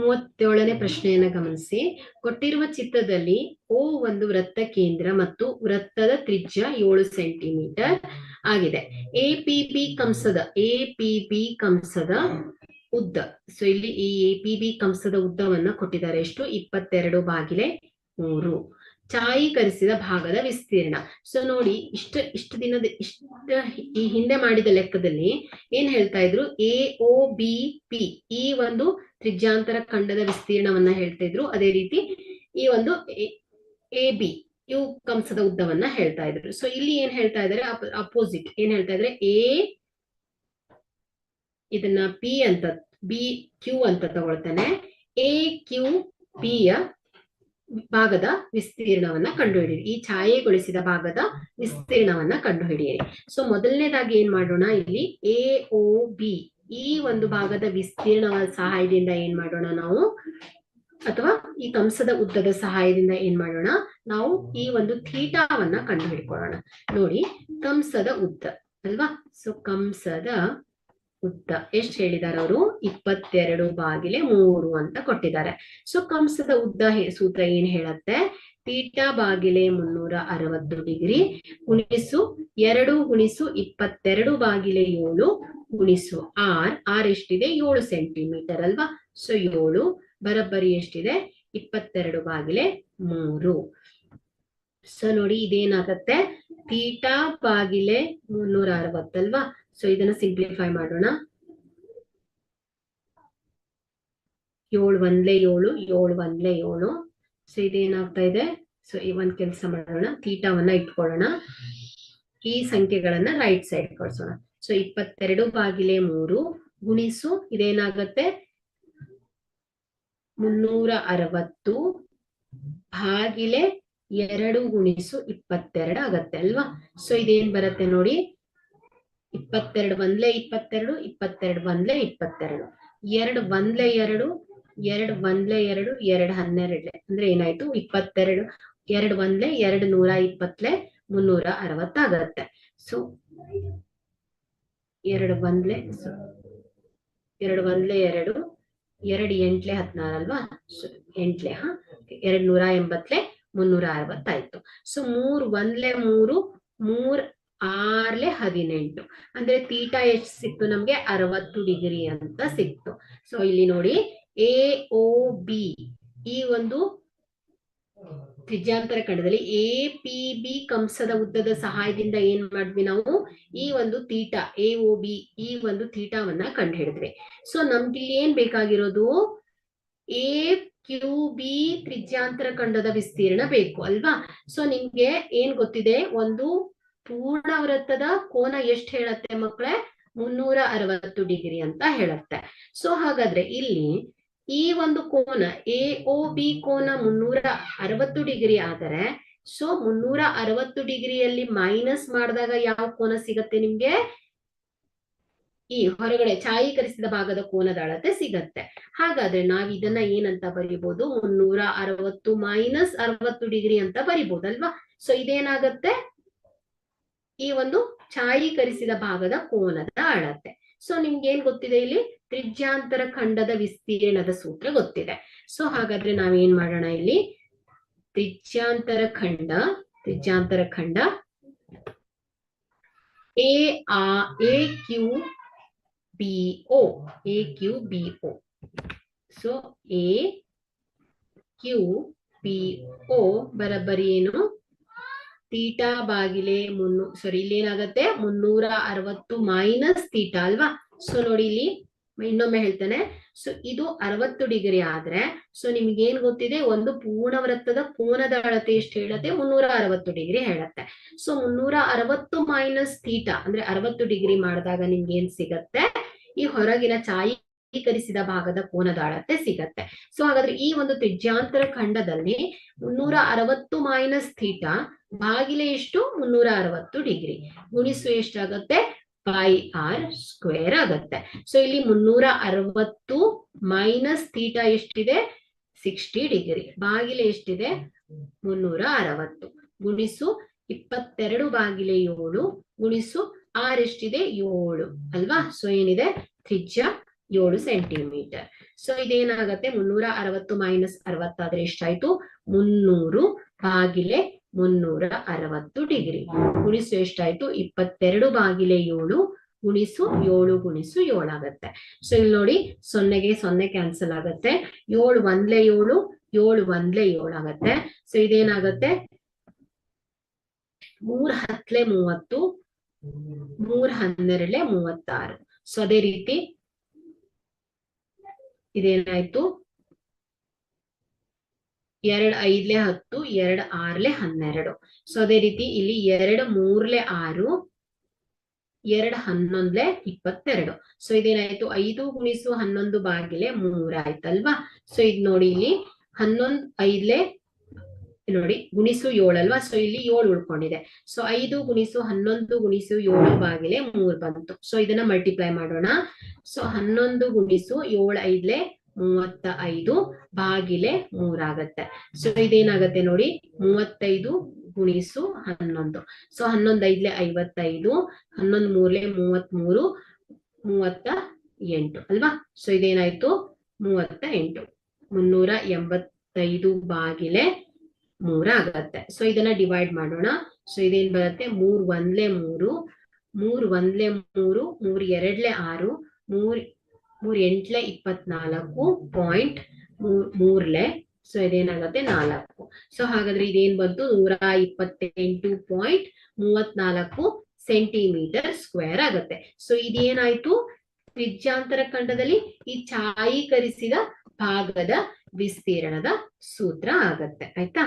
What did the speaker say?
ಮೂವತ್ತೇಳನೇ ಪ್ರಶ್ನೆಯನ್ನ ಗಮನಿಸಿ. ಕೊಟ್ಟಿರುವ ಚಿತ್ರದಲ್ಲಿ ಓ ಒಂದು ವೃತ್ತ ಕೇಂದ್ರ ಮತ್ತು ವೃತ್ತದ ತ್ರಿಜ್ಯ ಏಳು ಸೆಂಟಿಮೀಟರ್ ಆಗಿದೆ. ಎ ಪಿ ಬಿ ಕಂಸದ ಎ ಪಿ ಬಿ ಕಂಸದ ಉದ್ದ. ಸೊ ಇಲ್ಲಿ ಈ ಎ ಪಿ ಬಿ ಕಂಸದ ಉದ್ದವನ್ನ ಕೊಟ್ಟಿದ್ದಾರೆ. ಎಷ್ಟು? ಇಪ್ಪತ್ತೆರಡು ಬಾಗಿಲೆ ಮೂರು. ಛಾಯೀಕರಿಸಿದ ಭಾಗದ ವಿಸ್ತೀರ್ಣ. ಸೊ ನೋಡಿ, ಇಷ್ಟ ಇಷ್ಟ ದಿನದ, ಇಷ್ಟ ಈ ಹಿಂದೆ ಮಾಡಿದ ಲೆಕ್ಕದಲ್ಲಿ ಏನ್ ಹೇಳ್ತಾ ಇದ್ರು? ಎ ಒ ಬಿ ಪಿ ಈ ಒಂದು ತ್ರಿಜ್ಯಾಂತರ ಖಂಡದ ವಿಸ್ತೀರ್ಣವನ್ನ ಹೇಳ್ತಾ ಇದ್ರು. ಅದೇ ರೀತಿ ಈ ಒಂದು ಎ ಬಿ ಇವು ಕಂಸದ ಉದ್ದವನ್ನ ಹೇಳ್ತಾ ಇದ್ರು. ಸೊ ಇಲ್ಲಿ ಏನ್ ಹೇಳ್ತಾ ಇದಾರೆ? ಅಪೋಸಿಟ್ ಏನ್ ಹೇಳ್ತಾ ಇದ್ರೆ? ಎ ಇದನ್ನ ಪಿ ಅಂತ ಬಿ ಕ್ಯೂ ಅಂತ ತಗೊಳ್ತಾನೆ. ಎ ಕ್ಯೂ ಪಿ ಯ ಭಾಗದ ವಿಸ್ತೀರ್ಣವನ್ನ ಕಂಡುಹಿಡಿಯಿರಿ. ಈ ಛಾಯೆಗೊಳಿಸಿದ ಭಾಗದ ವಿಸ್ತೀರ್ಣವನ್ನ ಕಂಡುಹಿಡಿಯಿರಿ. ಸೊ ಮೊದಲನೇದಾಗಿ ಏನ್ ಮಾಡೋಣ? ಇಲ್ಲಿ ಎ ಓ ಬಿ ಈ ಒಂದು ಭಾಗದ ವಿಸ್ತೀರ್ಣ ಸಹಾಯದಿಂದ ಏನ್ ಮಾಡೋಣ ನಾವು? ಅಥವಾ ಈ ಕಂಸದ ಉದ್ದದ ಸಹಾಯದಿಂದ ಏನ್ ಮಾಡೋಣ? ನಾವು ಈ ಒಂದು ಥೀಟಾವನ್ನ ಕಂಡುಹಿಡ್ಕೊಳ್ಳೋಣ. ನೋಡಿ ಕಂಸದ ಉದ್ದ ಅಲ್ವಾ? ಸೊ ಕಂಸದ ಉದ್ದ, ಎಷ್ಟು ಹೇಳಿದಾರೆ ಅವರು? ಇಪ್ಪತ್ತೆರಡು ಬಾಗಿಲೆ ಮೂರು ಅಂತ ಕೊಟ್ಟಿದ್ದಾರೆ. ಸೊ ಕಂಸದ ಉದ್ದ ಸೂತ್ರ ಏನ್ ಹೇಳತ್ತೆ? ತೀಟಾ ಬಾಗಿಲೆ ಮುನ್ನೂರ ಅರವತ್ತು ಡಿಗ್ರಿ ಗುಣಿಸು ಎರಡು ಗುಣಿಸು ಇಪ್ಪತ್ತೆರಡು ಬಾಗಿಲೆ ಏಳು ಗುಣಿಸು ಆರ್. ಆರ್ ಎಷ್ಟಿದೆ? ಏಳು ಸೆಂಟಿಮೀಟರ್ ಅಲ್ವಾ? ಸೊ ಏಳು ಬರಬ್ಬರಿ ಎಷ್ಟಿದೆ? ಇಪ್ಪತ್ತೆರಡು ಬಾಗಿಲೆ ಮೂರು. ಸೊ ನೋಡಿ ಇದೇನಾಗತ್ತೆ? ತೀಟಾ ಬಾಗಿಲೆ ಮುನ್ನೂರ ಅರವತ್ತಲ್ವಾ? ಸೊ ಇದನ್ನ ಸಿಂಪ್ಲಿಫೈ ಮಾಡೋಣ. ಏಳು ಒಂದ್ಲೆ ಏಳು ಏಳು ಒಂದ್ಲೆ ಏಳು. ಸೊ ಇದೇನಾಗ್ತಾ ಇದೆ? ಸೊ ಈ ಒಂದ್ ಕೆಲಸ ಮಾಡೋಣ. ತೀಟವನ್ನ ಇಟ್ಕೊಳ್ಳೋಣ. ಈ ಸಂಖ್ಯೆಗಳನ್ನ ರೈಟ್ ಸೈಡ್ ಕಳ್ಸೋಣ ಸೊ ಇಪ್ಪತ್ತೆರಡು ಬಾಗಿಲೆ ಮೂರು ಗುಣಿಸು, ಇದೇನಾಗತ್ತೆ? ಮುನ್ನೂರ ಅರವತ್ತು ಬಾಗಿಲೆ ಎರಡು ಗುಣಿಸು, ಇಪ್ಪತ್ತೆರಡು ಆಗತ್ತೆ ಅಲ್ವಾ? ಸೊ ಇದೇನ್ ಬರುತ್ತೆ ನೋಡಿ? ಇಪ್ಪತ್ತೆರಡು ಒಂದ್ಲೆ ಇಪ್ಪತ್ತೆರಡು ಇಪ್ಪತ್ತೆರಡು ಒಂದ್ಲೆ ಇಪ್ಪತ್ತೆರಡು. ಎರಡು ಒಂದ್ಲೆ ಎರಡು ಎರಡು ಒಂದ್ಲೆ ಎರಡು ಎರಡು ಹನ್ನೆರಡ್ಲೆ. ಅಂದ್ರೆ ಏನಾಯ್ತು? ಇಪ್ಪತ್ತೆರಡು ಎರಡು ಒಂದ್ಲೆ ಎರಡು ನೂರ ಇಪ್ಪತ್ಲೆ ಮುನ್ನೂರ ಅರವತ್ತಾಗತ್ತೆ. ಸೊ ಎರಡು ಒಂದ್ಲೆ ಎರಡು ಒಂದ್ಲೆ ಎರಡು ಎರಡು ಎಂಟ್ಲೆ ಹದಿನಾರು ಅಲ್ವಾ? So, ಎಂಟ್ಲೆ ಹಾ? ಎರಡ್ ನೂರ ಎಂಬತ್ಲೆ ಮುನ್ನೂರ ಅರವತ್ತಾಯ್ತು. ಸೊ ಮೂರ್ ಒಂದ್ಲೆ ಮೂರು ಮೂರ್ ಆರ್ಲೆ ಹದಿನೆಂಟು. ಅಂದ್ರೆ ತೀಟಾ ಎಷ್ಟು ಸಿಕ್ತು ನಮ್ಗೆ? ಅರವತ್ತು ಡಿಗ್ರಿ ಅಂತ ಸಿಕ್ತು. ಸೊ ಇಲ್ಲಿ ನೋಡಿ ಎ ಒ ಬಿ ಈ ಒಂದು ತ್ರಿಜ್ಯಾಂತರ ಖಂಡದಲ್ಲಿ ಎ ಪಿ ಬಿ ಕಂಸದ ಉದ್ದದ ಸಹಾಯದಿಂದ ಏನ್ ಮಾಡಿದ್ವಿ ನಾವು? ಈ ಒಂದು ತೀಟಾ ಎ ಒ ಬಿ ಈ ಒಂದು ತೀಟಾವನ್ನ ಕಂಡು ಹಿಡಿದ್ವಿ ಸೊ ನಮ್ಗೆ ಇಲ್ಲಿ ಏನ್ ಬೇಕಾಗಿರೋದು? ಎ ಕ್ಯೂ ಬಿ ತ್ರಿಜ್ಯಾಂತರ ಖಂಡದ ವಿಸ್ತೀರ್ಣ ಬೇಕು, ಅಲ್ವಾ? ಸೊ ನಿಮ್ಗೆ ಏನ್ ಗೊತ್ತಿದೆ? ಒಂದು ಪೂರ್ಣ ವೃತ್ತದ ಕೋನ ಎಷ್ಟ್ ಹೇಳತ್ತೆ ಮಕ್ಕಳೇ ಮುನ್ನೂರ ಅರವತ್ತು ಡಿಗ್ರಿ ಅಂತ ಹೇಳತ್ತೆ. ಸೊ ಹಾಗಾದ್ರೆ ಇಲ್ಲಿ ಈ ಒಂದು ಕೋನ ಎ ಒ ಬಿ ಕೋನ ಮುನ್ನೂರ ಅರವತ್ತು ಡಿಗ್ರಿ ಆದರೆ ಸೊ ಮುನ್ನೂರ ಅರವತ್ತು ಡಿಗ್ರಿಯಲ್ಲಿ ಮೈನಸ್ ಮಾಡಿದಾಗ ಯಾವ ಕೋನ ಸಿಗತ್ತೆ ನಿಮ್ಗೆ? ಈ ಹೊರಗಡೆ ಛಾಯೀಕರಿಸಿದ ಭಾಗದ ಕೋನದ ಅಳತೆ ಸಿಗತ್ತೆ. ಹಾಗಾದ್ರೆ ನಾವ್ ಇದನ್ನ ಏನಂತ ಬರಿಬಹುದು ಮುನ್ನೂರ ಅರವತ್ತು ಮೈನಸ್ ಅರವತ್ತು ಡಿಗ್ರಿ ಅಂತ ಬರಿಬಹುದಲ್ವಾ ಸೊ ಇದೇನಾಗತ್ತೆ? ಈ ಒಂದು ಛಾಯೀಕರಿಸಿದ ಭಾಗದ ಕೋನದ ಅಳತೆ. ಸೊ ನಿಮ್ಗೆ ಏನ್ ಗೊತ್ತಿದೆ ಇಲ್ಲಿ? ತ್ರಿಜ್ಯಾಂತರ ಖಂಡದ ವಿಸ್ತೀರ್ಣದ ಸೂತ್ರ ಗೊತ್ತಿದೆ. ಸೊ ಹಾಗಾದ್ರೆ ನಾವೇನ್ ಮಾಡೋಣ ಇಲ್ಲಿ? ತ್ರಿಜ್ಯಾಂತರ ಖಂಡ ತ್ರಿಜ್ಯಾಂತರ ಖಂಡ ಎ ಆ A Q B O A Q B O so A Q B O ಬರಬ್ಬರಿ ಏನು? ತೀಟಾ ಬಾಗಿಲೆ ಮುನ್ನೂ ಸಾರಿ ಇಲ್ಲಿ ಏನಾಗತ್ತೆ ಮುನ್ನೂರ ಅರವತ್ತು ಮೈನಸ್ ತೀಟಾ ಅಲ್ವಾ? ಸೊ ನೋಡಿ ಇಲ್ಲಿ ಇನ್ನೊಮ್ಮೆ ಹೇಳ್ತೇನೆ. ಸೊ ಇದು ಅರವತ್ತು ಡಿಗ್ರಿ ಆದ್ರೆ ಸೊ ನಿಮ್ಗೆ ಏನ್ ಗೊತ್ತಿದೆ? ಒಂದು ಪೂರ್ಣ ವೃತ್ತದ ಕೋನದ ಅಳತೆ ಎಷ್ಟು ಹೇಳತ್ತೆ? ಮುನ್ನೂರ ಅರವತ್ತು ಡಿಗ್ರಿ ಹೇಳತ್ತೆ. ಸೊ ಮುನ್ನೂರ ಅರವತ್ತು ಮೈನಸ್ ತೀಟಾ ಅಂದ್ರೆ ಅರವತ್ತು ಡಿಗ್ರಿ ಮಾಡಿದಾಗ ನಿಮ್ಗೆ ಏನ್ ಸಿಗತ್ತೆ? ಈ ಹೊರಗಿನ ಛಾಯೀಕರಿಸಿದ ಭಾಗದ ಕೋನದ ಅಳತೆ ಸಿಗತ್ತೆ. ಸೊ ಹಾಗಾದ್ರೆ ಈ ಒಂದು ತ್ರಿಜ್ಯಾಂತರ ಖಂಡದಲ್ಲಿ ಮುನ್ನೂರ ಅರವತ್ತು ಮೈನಸ್ ಥೀಟಾ ಬಾಗಿಲೆ ಎಷ್ಟು? ಮುನ್ನೂರ ಅರವತ್ತು ಡಿಗ್ರಿ. ಗುಣಿಸು ಎಷ್ಟಾಗತ್ತೆ ಪೈ ಆರ್ ಸ್ಕ್ವೇರ್ ಆಗತ್ತೆ. ಸೊ ಇಲ್ಲಿ ಮುನ್ನೂರ ಅರವತ್ತು ಮೈನಸ್ ತೀಟಾ ಎಷ್ಟಿದೆ? Sixty degree. ಬಾಗಿಲೆ ಎಷ್ಟಿದೆ? ಮುನ್ನೂರ ಅರವತ್ತು ಗುಣಿಸು ಇಪ್ಪತ್ತೆರಡು ಬಾಗಿಲೆ ಏಳು. ಗುಣಿಸು ಆರ್ ಎಷ್ಟಿದೆ? ಏಳು. ಅಲ್ವಾ? ಸೊ ಏನಿದೆ? ತ್ರಿಜ್ಯ ಏಳು ಸೆಂಟಿಮೀಟರ್. ಸೊ ಇದೇನಾಗತ್ತೆ? ಮುನ್ನೂರ ಅರವತ್ತು ಮೈನಸ್ ಅರವತ್ತಾದ್ರೆ ಎಷ್ಟಾಯ್ತು? ಮುನ್ನೂರು ಬಾಗಿಲೆ ಮುನ್ನೂರ ಅರವತ್ತು ಡಿಗ್ರಿ. ಗುಣಿಸು ಎಷ್ಟಾಯ್ತು ಇಪ್ಪತ್ತೆರಡು ಬಾಗಿಲೆ ಏಳು ಗುಣಿಸು ಏಳು ಗುಣಿಸು ಏಳಾಗತ್ತೆ ಸೊ ಇಲ್ಲಿ ನೋಡಿ ಸೊನ್ನೆಗೆ ಸೊನ್ನೆ ಕ್ಯಾನ್ಸಲ್ ಆಗತ್ತೆ. ಏಳು ಒಂದ್ಲೆ ಏಳು ಏಳು ಒಂದ್ಲೆ ಏಳಾಗತ್ತೆ ಸೊ ಇದೇನಾಗತ್ತೆ? ಮೂರ್ ಹತ್ತಲೆ ಮೂವತ್ತು, ಮೂರ್ ಹನ್ನೆರಡ್ಲೆ ಮೂವತ್ತಾರು. ಸೊ ಅದೇ ರೀತಿ ಇದೇನಾಯ್ತು? ಎರಡ್ ಐದ್ಲೆ ಹತ್ತು, ಎರಡ್ ಆರ್ಲೆ ಹನ್ನೆರಡು. ಸೊ ಅದೇ ರೀತಿ ಇಲ್ಲಿ ಎರಡ್ ಮೂರ್ಲೆ ಆರು, ಎರಡ್ ಹನ್ನೊಂದ್ಲೆ ಇಪ್ಪತ್ತೆರಡು. ಸೊ ಇದೇನಾಯ್ತು? ಐದು ಗುಣಿಸು ಹನ್ನೊಂದು ಬಾಗಿಲೆ ಮೂರಾಯ್ತಲ್ವಾ ಸೊ ಇದ್ ನೋಡಿ ಇಲ್ಲಿ ಹನ್ನೊಂದ್ ಐದ್ಲೆ, ನೋಡಿ, ಗುಣಿಸು ಏಳಲ್ವಾ? ಸೊ ಇಲ್ಲಿ ಏಳು ಉಳ್ಕೊಂಡಿದೆ. ಸೊ ಐದು ಗುಣಿಸು ಹನ್ನೊಂದು ಗುಣಿಸು ಏಳು ಬಾಗಿಲೆ ಮೂರ್ ಬಂತು. ಸೊ ಇದನ್ನ ಮಲ್ಟಿಪ್ಲೈ ಮಾಡೋಣ. ಸೊ ಹನ್ನೊಂದು ಗುಣಿಸು ಏಳು ಐದ್ಲೆ ಮೂವತ್ತ ಐದು ಬಾಗಿಲೆ ಮೂರಾಗತ್ತೆ. ಸೊ ಇದೇನಾಗತ್ತೆ ನೋಡಿ? ಮೂವತ್ತೈದು ಗುಣಿಸು ಹನ್ನೊಂದು. ಸೊ ಹನ್ನೊಂದ್ ಐದ್ಲೆ ಐವತ್ತೈದು ಹನ್ನೊಂದ್ ಮೂರ್ಲೆ ಮೂವತ್ ಮೂರು ಮೂವತ್ತ ಎಂಟು ಅಲ್ವಾ? ಸೊ ಇದೇನಾಯ್ತು? ಮೂವತ್ತ ಎಂಟು. ಮುನ್ನೂರ ಎಂಬತ್ತೈದು ಬಾಗಿಲೆ ಮೂರ ಆಗತ್ತೆ ಸೊ ಇದನ್ನ ಡಿವೈಡ್ ಮಾಡೋಣ. ಸೊ ಇದೇನ್ ಬರುತ್ತೆ? ಮೂರ್ ಒಂದ್ಲೆ ಮೂರು, ಮೂರ್ ಒಂದ್ಲೆ ಮೂರು, ಮೂರ್ ಎರಡ್ಲೆ ಆರು, ಮೂರ್ ಮೂರ್ ಎಂಟ್ಲೆ ಇಪ್ಪತ್ನಾಲ್ಕು ಪಾಯಿಂಟ್ ಮೂರ್ ಮೂರ್ಲೆ. ಸೊ ಇದೇನಾಗತ್ತೆ? ನಾಲ್ಕು. ಸೊ ಹಾಗಾದ್ರೆ ಇದೇನ್ ಬಂತು? ನೂರ ಇಪ್ಪತ್ತೆಂಟು ಪಾಯಿಂಟ್ ಮೂವತ್ನಾಲ್ಕು ಸೆಂಟಿಮೀಟರ್ ಸ್ಕ್ವೇರ್ ಆಗತ್ತೆ. ಸೊ ಇದೇನಾಯ್ತು? ತ್ರಿಜ್ಯಾಂತರ ಖಂಡದಲ್ಲಿ ಈ ಛಾಯೀಕರಿಸಿದ ಭಾಗದ ವಿಸ್ತೀರ್ಣದ ಸೂತ್ರ ಆಗತ್ತೆ. ಆಯ್ತಾ?